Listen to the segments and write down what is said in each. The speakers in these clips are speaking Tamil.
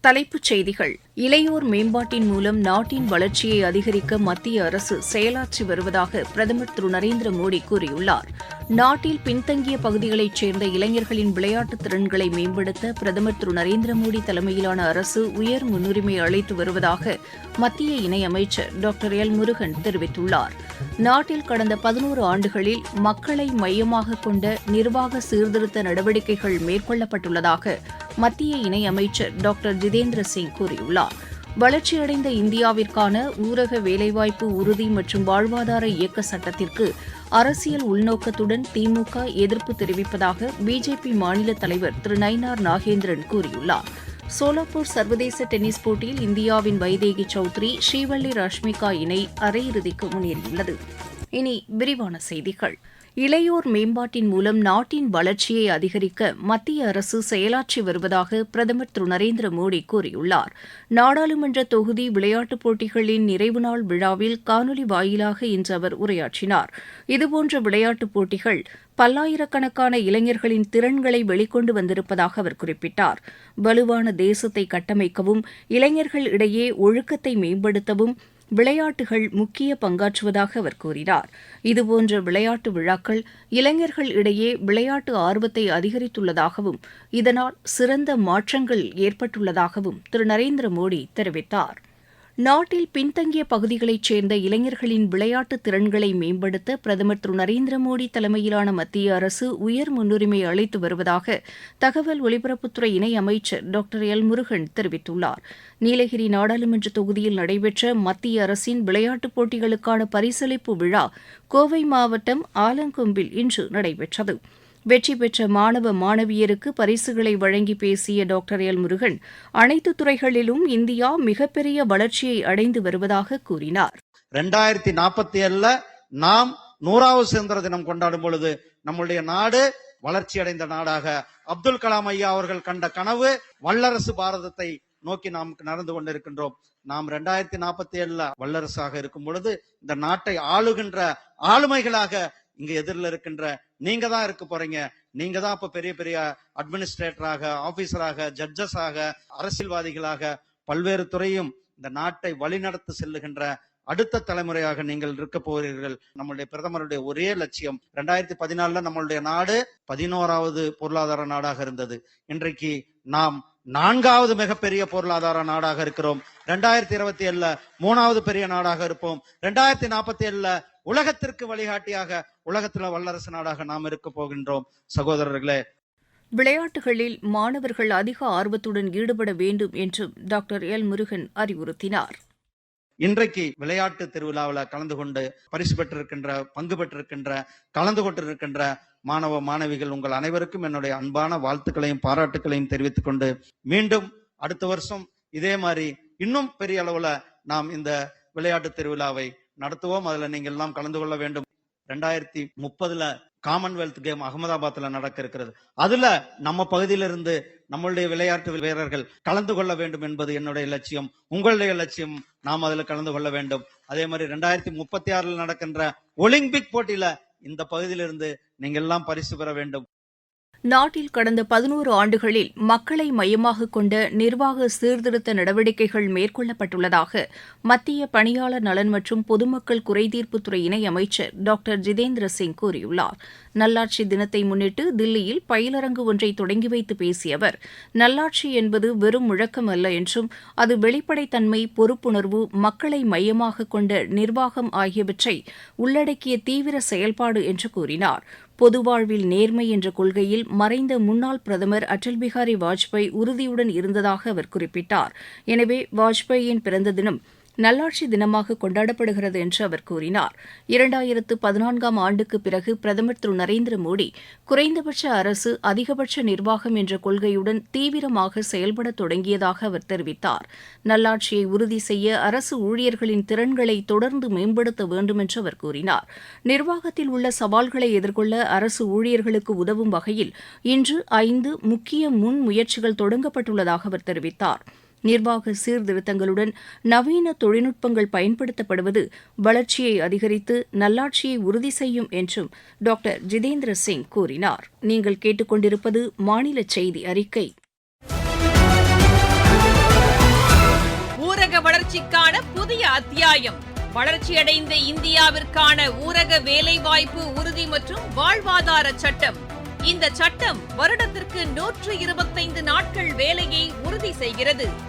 தலைப்புச் செய்திகள். இளையோர் மேம்பாட்டின் மூலம் நாட்டின் வளர்ச்சியை அதிகரிக்க மத்திய அரசு செயலாற்றி வருவதாக பிரதமர் திரு நரேந்திர மோடி கூறியுள்ளார். நாட்டில் பின்தங்கிய பகுதிகளைச் சேர்ந்த இளைஞர்களின் விளையாட்டுத் திறன்களை மேம்படுத்த பிரதமர் திரு நரேந்திர மோடி தலைமையிலான அரசு உயர் முன்னுரிமை அளித்து வருவதாக மத்திய இணையமைச்சர் டாக்டர் எல் முருகன் தெரிவித்துள்ளார். நாட்டில் கடந்த பதினோரு ஆண்டுகளில் மக்களை மையமாக கொண்ட நிர்வாக சீர்திருத்த நடவடிக்கைகள் மேற்கொள்ளப்பட்டுள்ளதாக மத்திய இணையமைச்சர் டாக்டர் ஜிதேந்திர சிங் கூறியுள்ளார். வளர்ச்சியடைந்த இந்தியாவிற்கான ஊரக வேலைவாய்ப்பு உறுதி மற்றும் வாழ்வாதார இயக்க சட்டத்திற்கு அரசியல் உள்நோக்கத்துடன் திமுக எதிர்ப்பு தெரிவிப்பதாக பிஜேபி மாநில தலைவர் திரு நயினார் நாகேந்திரன் கூறியுள்ளார். சோலாப்பூர் சர்வதேச டென்னிஸ் போட்டியில் இந்தியாவின் வைதேகி சௌத்ரி ஸ்ரீவள்ளி ரஷ்மிகா இணை அரையிறுதிக்கு முன்னேறியுள்ளது. இனி விரிவான செய்திகள். இளையோர் மேம்பாட்டின் மூலம் நாட்டின் வளர்ச்சியை அதிகரிக்க மத்திய அரசு செயலாற்றி வருவதாக பிரதமர் திரு நரேந்திர மோடி கூறியுள்ளார். நாடாளுமன்ற தொகுதி விளையாட்டுப் போட்டிகளின் நிறைவு நாள் விழாவில் காணொலி வாயிலாக இன்று அவர் உரையாற்றினார். இதுபோன்ற விளையாட்டுப் போட்டிகள் பல்லாயிரக்கணக்கான இளைஞர்களின் திறன்களை வெளிக்கொண்டு வந்திருப்பதாக அவர் குறிப்பிட்டார். வலுவான தேசத்தை கட்டமைக்கவும் இளைஞர்கள் இடையே ஒழுக்கத்தை மேம்படுத்தவும் விளையாட்டுகள் முக்கிய பங்காற்றுவதாக அவர் கூறினார். இதுபோன்ற விளையாட்டு விழாக்கள் இளைஞர்கள் இடையே விளையாட்டு ஆர்வத்தை அதிகரித்துள்ளதாகவும் இதனால் சிறந்த மாற்றங்கள் ஏற்பட்டுள்ளதாகவும் திரு. நரேந்திர மோடி தெரிவித்தார். நாட்டில் பின்தங்கிய பகுதிகளைச் சேர்ந்த இளைஞர்களின் விளையாட்டு திறன்களை மேம்படுத்த பிரதமர் திரு. நரேந்திர மோடி தலைமையிலான மத்திய அரசு உயர் முன்னுரிமை அளித்து வருவதாக தகவல் ஒலிபரப்புத்துறை இணையமைச்சர் டாக்டர் எல். முருகன் தெரிவித்துள்ளார். நீலகிரி நாடாளுமன்ற தொகுதியில் நடைபெற்ற மத்திய அரசின் விளையாட்டுப் போட்டிகளுக்கான பரிசளிப்பு விழா கோவை மாவட்டம் ஆலங்கொம்பில் இன்று நடைபெற்றது. வெற்றி பெற்ற மாணவ மாணவியருக்கு பரிசுகளை வழங்கி பேசிய டாக்டர் எல் முருகன் அனைத்து துறைகளிலும் இந்தியா மிகப்பெரிய வளர்ச்சியை அடைந்து வருவதாக கூறினார். ரெண்டாயிரத்தி நாற்பத்தி ஏழுல நாம் நூறாவது சுதந்திர தினம் கொண்டாடும் பொழுது நம்முடைய நாடு வளர்ச்சி அடைந்த நாடாக. அப்துல் கலாம் ஐயா அவர்கள் கண்ட கனவு வல்லரசு பாரதத்தை நோக்கி நாம் நடந்து கொண்டிருக்கின்றோம். நாம் ரெண்டாயிரத்தி நாற்பத்தி ஏழுல வல்லரசாக இருக்கும் பொழுது இந்த நாட்டை ஆளுகின்ற ஆளுமைகளாக இங்க எதிரில் இருக்கின்ற நீங்க தான் இருக்க போறீங்க. நீங்க தான் அப்போ பெரிய பெரிய அட்மினிஸ்ட்ரேட்டராக ஆபீசராக ஜட்ஜஸாக அரசியல்வாதிகளாக பல்வேறு துறையும் இந்த நாட்டை வழிநடத்தி செல்லுகின்ற அடுத்த தலைமுறையாக நீங்கள் இருக்க போகிறீர்கள். நம்மளுடைய பிரதமருடைய ஒரே லட்சியம் ரெண்டாயிரத்தி பதினாலுல நம்மளுடைய நாடு பதினோராவது பொருளாதார நாடாக இருந்தது. இன்றைக்கு நாம் நான்காவது மிகப்பெரிய பொருளாதார நாடாக இருக்கிறோம். ரெண்டாயிரத்தி இருபத்தி ஏழுல மூணாவது பெரிய நாடாக இருப்போம். ரெண்டாயிரத்தி நாற்பத்தி ஏழுல உலகத்திற்கு வழிகாட்டியாக உலகத்துல வல்லரசு நாடாக நாம் இருக்க போகின்றோம். சகோதரர்களே. விளையாட்டுகளில் மாணவர்கள் அதிக ஆர்வத்துடன் ஈடுபட வேண்டும் என்றும் டாக்டர் எல் முருகன் அறிவுறுத்தினார். இன்றைக்கு விளையாட்டு திருவிழாவில் கலந்து கொண்டு பரிசு பெற்றிருக்கின்ற பங்கு பெற்றிருக்கின்ற கலந்து கொண்டிருக்கின்ற மாணவ மாணவிகள் உங்கள் அனைவருக்கும் என்னுடைய அன்பான வாழ்த்துக்களையும் பாராட்டுக்களையும் தெரிவித்துக் கொண்டு மீண்டும் அடுத்த வருஷம் இதே மாதிரி இன்னும் பெரிய அளவுல நாம் இந்த விளையாட்டு திருவிழாவை நடத்துவோம். அதுல நீங்கள் எல்லாம் கலந்து கொள்ள வேண்டும். ரெண்டாயிரத்தி முப்பதுல காமன்வெல்த் கேம் அகமதாபாத்ல நடக்க இருக்கிறது அதுல நம்ம பகுதியிலிருந்து நம்மளுடைய விளையாட்டு வீரர்கள் கலந்து கொள்ள வேண்டும் என்பது என்னுடைய லட்சியம். உங்களுடைய லட்சியம் நாம் அதுல கலந்து கொள்ள வேண்டும். அதே மாதிரி ரெண்டாயிரத்தி முப்பத்தி ஆறுல நடக்கின்ற ஒலிம்பிக் போட்டியில இந்த பகுதியிலிருந்து நீங்க எல்லாம் பரிசு பெற வேண்டும். நாட்டில் கடந்த பதினோரு ஆண்டுகளில் மக்களை மையமாக கொண்ட நிர்வாக சீர்திருத்த நடவடிக்கைகள் மேற்கொள்ளப்பட்டுள்ளதாக மத்திய பணியாளர் நலன் மற்றும் பொதுமக்கள் குறைதீர்ப்புத்துறை இணையமைச்சர் டாக்டர் ஜிதேந்திர சிங் கூறியுள்ளார். நல்லாட்சி தினத்தை முன்னிட்டு தில்லியில் பயிலரங்கு ஒன்றை தொடங்கி வைத்து பேசிய அவர் நல்லாட்சி என்பது வெறும் முழக்கம் அல்ல என்றும் அது வெளிப்படைத்தன்மை பொறுப்புணர்வு மக்களை மையமாக கொண்ட நிர்வாகம் ஆகியவற்றை உள்ளடக்கிய தீவிர செயல்பாடு என்று கூறினார். பொது வாழ்வில் நேர்மை என்ற கொள்கையில் மறைந்த முன்னாள் பிரதமர் அடல் பிகாரி வாஜ்பாய் உறுதியுடன் இருந்ததாக அவர் குறிப்பிட்டார். எனவே வாஜ்பாயின் பிறந்த தினம் நல்லாட்சி தினமாக கொண்டாடப்படுகிறது என்று அவர் கூறினார். இரண்டாயிரத்து பதினான்காம் ஆண்டுக்கு பிறகு பிரதமர் திரு. நரேந்திர மோடி குறைந்தபட்ச அரசு அதிகபட்ச நிர்வாகம் என்ற கொள்கையுடன் தீவிரமாக செயல்பட தொடங்கியதாக அவர் தெரிவித்தார். நல்லாட்சியை உறுதி செய்ய அரசு ஊழியர்களின் திறன்களை தொடர்ந்து மேம்படுத்த வேண்டும் என்று அவர் கூறினார். நிர்வாகத்தில் உள்ள சவால்களை எதிர்கொள்ள அரசு ஊழியர்களுக்கு உதவும் வகையில் இன்று ஐந்து முக்கிய முன்முயற்சிகள் தொடங்கப்பட்டுள்ளதாக அவர் தெரிவித்தார். நிர்வாக சீர்திருத்தங்களுடன் நவீன தொழில்நுட்பங்கள் பயன்படுத்தப்படுவது வளர்ச்சியை அதிகரித்து நல்லாட்சியை உறுதி செய்யும் என்றும் டாக்டர் ஜிதேந்திர சிங் கூறினார். நீங்கள் கேட்டுக்கொண்டிருப்பது மாநில செய்தி அறிக்கை. ஊரக வளர்ச்சிக்கான புதிய அத்தியாயம். வளர்ச்சியடைந்த இந்தியாவிற்கான ஊரக வேலைவாய்ப்பு உறுதி மற்றும் வாழ்வாதார சட்டம். இந்த சட்டம் வருடத்திற்கு நூற்று இருபத்தைந்து நாட்கள் வேலையை உறுதி செய்கிறது.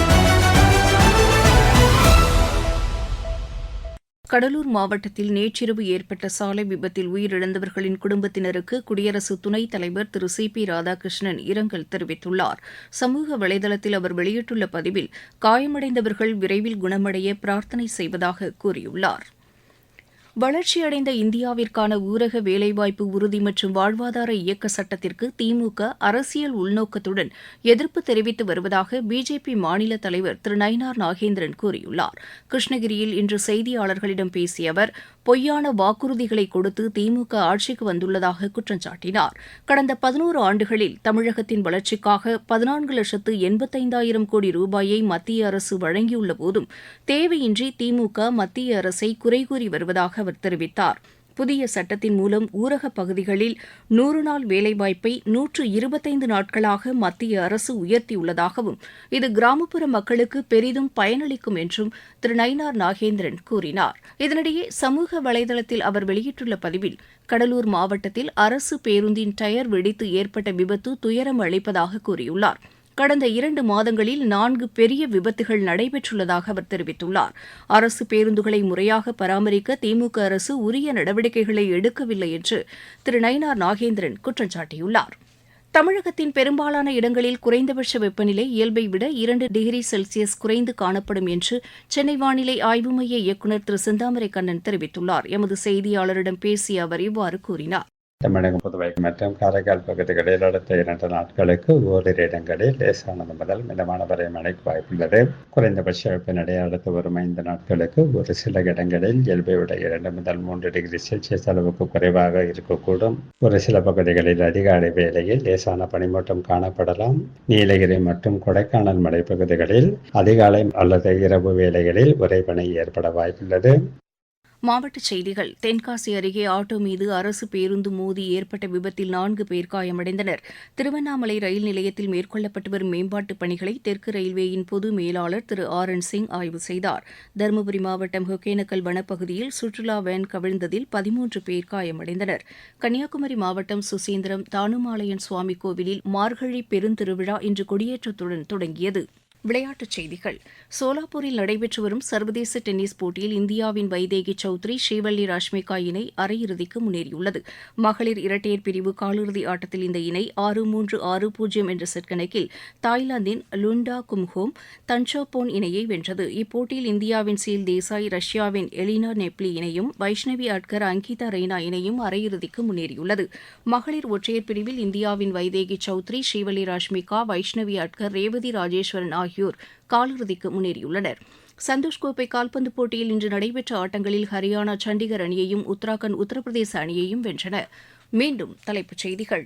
கடலூர் மாவட்டத்தில் நேற்றிரவு ஏற்பட்ட சாலை விபத்தில் உயிரிழந்தவர்களின் குடும்பத்தினருக்கு குடியரசு துணைத் தலைவர் திரு சி பி ராதாகிருஷ்ணன் இரங்கல் தெரிவித்துள்ளார். சமூக வலைதளத்தில் அவர் வெளியிட்டுள்ள பதிவில் காயமடைந்தவர்கள் விரைவில் குணமடைய பிரார்த்தனை செய்வதாக கூறியுள்ளார். வளர்ச்சியடைந்த இந்தியாவிற்கான ஊரக வேலைவாய்ப்பு உறுதி மற்றும் வாழ்வாதார இயக்க சட்டத்திற்கு திமுக அரசியல் உள்நோக்கத்துடன் எதிர்ப்பு தெரிவித்து வருவதாக பிஜேபி மாநில தலைவர் திரு நயினார் நாகேந்திரன் கூறியுள்ளார். கிருஷ்ணகிரியில் இன்று செய்தியாளர்களிடம் பேசிய அவர் பொய்யான வாக்குறுதிகளை கொடுத்து திமுக ஆட்சிக்கு வந்துள்ளதாக குற்றம் சாட்டினார். கடந்த பதினோரு ஆண்டுகளில் தமிழகத்தின் வளர்ச்சிக்காக பதினான்கு லட்சத்து எண்பத்தைந்தாயிரம் கோடி ரூபாயை மத்திய அரசு வழங்கியுள்ள போதும் தேவையின்றி திமுக மத்திய அரசை குறை கூறி வருவதாக அவர் தெரிவித்தார். புதிய சட்டத்தின் மூலம் ஊரகப் பகுதிகளில் நூறு நாள் வேலைவாய்ப்பை நூற்று இருபத்தைந்து நாட்களாக மத்திய அரசு உயர்த்தியுள்ளதாகவும் இது கிராமப்புற மக்களுக்கு பெரிதும் பயனளிக்கும் என்றும் திரு நயினார் நாகேந்திரன் கூறினார். இதனிடையே சமூக வலைதளத்தில் அவர் வெளியிட்டுள்ள பதிவில் கடலூர் மாவட்டத்தில் அரசு பேருந்தின் டயர் வெடித்து ஏற்பட்ட விபத்து துயரம் அளிப்பதாக கூறியுள்ளார். கடந்த இரண்டு மாதங்களில் நான்கு பெரிய விபத்துகள் நடைபெற்றுள்ளதாக அவர் தெரிவித்துள்ளார். அரசு பேருந்துகளை முறையாக பராமரிக்க திமுக அரசு உரிய நடவடிக்கைகளை எடுக்கவில்லை என்று திரு நயினார் நாகேந்திரன் குற்றம் சாட்டியுள்ளார். தமிழகத்தின் பெரும்பாலான இடங்களில் குறைந்தபட்ச வெப்பநிலை இயல்பை விட இரண்டு டிகிரி செல்சியஸ் குறைந்து காணப்படும் என்று சென்னை வானிலை ஆய்வு மைய இயக்குநர் திரு செந்தாமரை கண்ணன் தெரிவித்துள்ளார். எமது செய்தியாளரிடம் பேசிய அவர் இவ்வாறு கூறினார். தமிழகம் புதுவை மற்றும் காரைக்கால் பகுதிகளில் அடுத்த இரண்டு நாட்களுக்கு ஓரிரு இடங்களில் லேசானது முதல் மிதமான வரை மழைக்கு வாய்ப்புள்ளது. குறைந்தபட்ச வெப்பநிலை அடுத்து வரும் ஐந்து நாட்களுக்கு ஒரு சில இடங்களில் இயல்பை விட இரண்டு முதல் மூன்று டிகிரி செல்சியஸ் அளவுக்கு குறைவாக இருக்கக்கூடும். ஒரு சில பகுதிகளில் அதிகாலை வேளையில் லேசான பனிமூட்டம் காணப்படலாம். நீலகிரி மற்றும் கொடைக்கானல் மலைப்பகுதிகளில் அதிகாலை அல்லது இரவு வேளைகளில் உறைபனி ஏற்பட வாய்ப்புள்ளது. மாவட்டச் செய்திகள். தென்காசி அருகே ஆட்டோ மீது அரசு பேருந்து மோதி ஏற்பட்ட விபத்தில் நான்கு பேர் காயமடைந்தனர். திருவண்ணாமலை ரயில் நிலையத்தில் மேற்கொள்ளப்பட்டு வரும் மேம்பாட்டுப் பணிகளை தெற்கு ரயில்வேயின் பொது மேலாளர் திரு ஆர் என் சிங் ஆய்வு செய்தார். தருமபுரி மாவட்டம் ஒகேனக்கல் வனப்பகுதியில் சுற்றுலா வேன் கவிழ்ந்ததில் பதிமூன்று பேர் காயமடைந்தனர். கன்னியாகுமரி மாவட்டம் சுசீந்திரம் தானுமாலையன் சுவாமி கோவிலில் மார்கழி பெருந்திருவிழா இன்று கொடியேற்றத்துடன் தொடங்கியது. விளையாட்டுச் செய்திகள். சோலாப்பூரில் நடைபெற்று வரும் சர்வதேச டென்னிஸ் போட்டியில் இந்தியாவின் வைதேகி சௌத்ரி ஸ்ரீவள்ளி ராஷ்மிகா இணை அரையிறுதிக்கு முன்னேறியுள்ளது. மகளிர் இரட்டையர் பிரிவு காலிறுதி ஆட்டத்தில் இந்த இணை ஆறு மூன்று ஆறு பூஜ்ஜியம் என்ற செட் கணக்கில் தாய்லாந்தின் லுண்டா கும்ஹோம் தன்ஷோபோன் இணையை வென்றது. இப்போட்டியில் இந்தியாவின் சீல் தேசாய் ரஷ்யாவின் எலினா நெப்லி இணையும் வைஷ்ணவி அட்கர் அங்கிதா ரெய்னா இணையும் அரையிறுதிக்கு முன்னேறியுள்ளது. மகளிர் ஒற்றையர் பிரிவில் இந்தியாவின் வைதேகி சௌத்ரி ஸ்ரீவள்ளி ராஷ்மிகா வைஷ்ணவி அட்கர் ரேவதி ராஜேஸ்வரன் ஆகியோர் காலிறுதிக்கு முன்னேறியுள்ளனர். சந்தோஷ் கோப்பை கால்பந்து போட்டியில் இன்று நடைபெற்ற ஆட்டங்களில் ஹரியானா சண்டிகர் அணியையும் உத்தராகண்ட் உத்தரப்பிரதேச அணியையும் வென்றன. மீண்டும் தலைப்புச் செய்திகள்.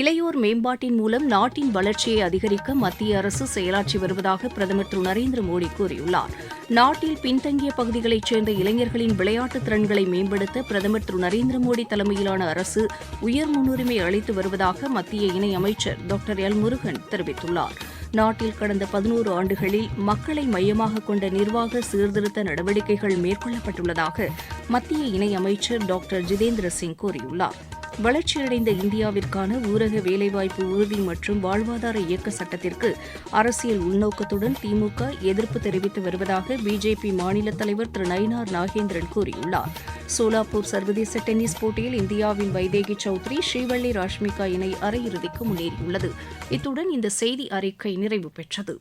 இளையோர் மேம்பாட்டின் மூலம் நாட்டின் வளர்ச்சியை அதிகரிக்க மத்திய அரசு செயலாற்றி வருவதாக பிரதமர் திரு நரேந்திர மோடி கூறியுள்ளார். நாட்டில் பின்தங்கிய பகுதிகளைச் சேர்ந்த இளைஞர்களின் விளையாட்டு திறன்களை மேம்படுத்த பிரதமர் திரு நரேந்திர மோடி தலைமையிலான அரசு உயர் முன்னுரிமை அளித்து வருவதாக மத்திய இணையமைச்சர் டாக்டர் எல் முருகன் தெரிவித்துள்ளாா் நாட்டில் கடந்த பதினோரு ஆண்டுகளில் மக்களை மையமாக கொண்ட நிர்வாக சீர்திருத்த நடவடிக்கைகள் மேற்கொள்ளப்பட்டுள்ளதாக மத்திய இணையமைச்சர் டாக்டர் ஜிதேந்திர சிங் கூறியுள்ளார். வளர்ச்சியடைந்த இந்தியாவிற்கான ஊரக வேலைவாய்ப்பு உறுதி மற்றும் வாழ்வாதார இயக்க சட்டத்திற்கு அரசியல் உள்நோக்கத்துடன் திமுக எதிர்ப்பு தெரிவித்து வருவதாக பிஜேபி மாநில தலைவர் திரு நயினார் நாகேந்திரன் கூறியுள்ளார். சோலாப்பூர் சர்வதேச டென்னிஸ் போட்டியில் இந்தியாவின் வைதேகி சௌத்ரி ஸ்ரீவள்ளி ராஷ்மிகா இணை அரையிறுதிக்கு முன்னேறியுள்ளது. இத்துடன் இந்த செய்தி அறிக்கை நிறைவு பெற்றது.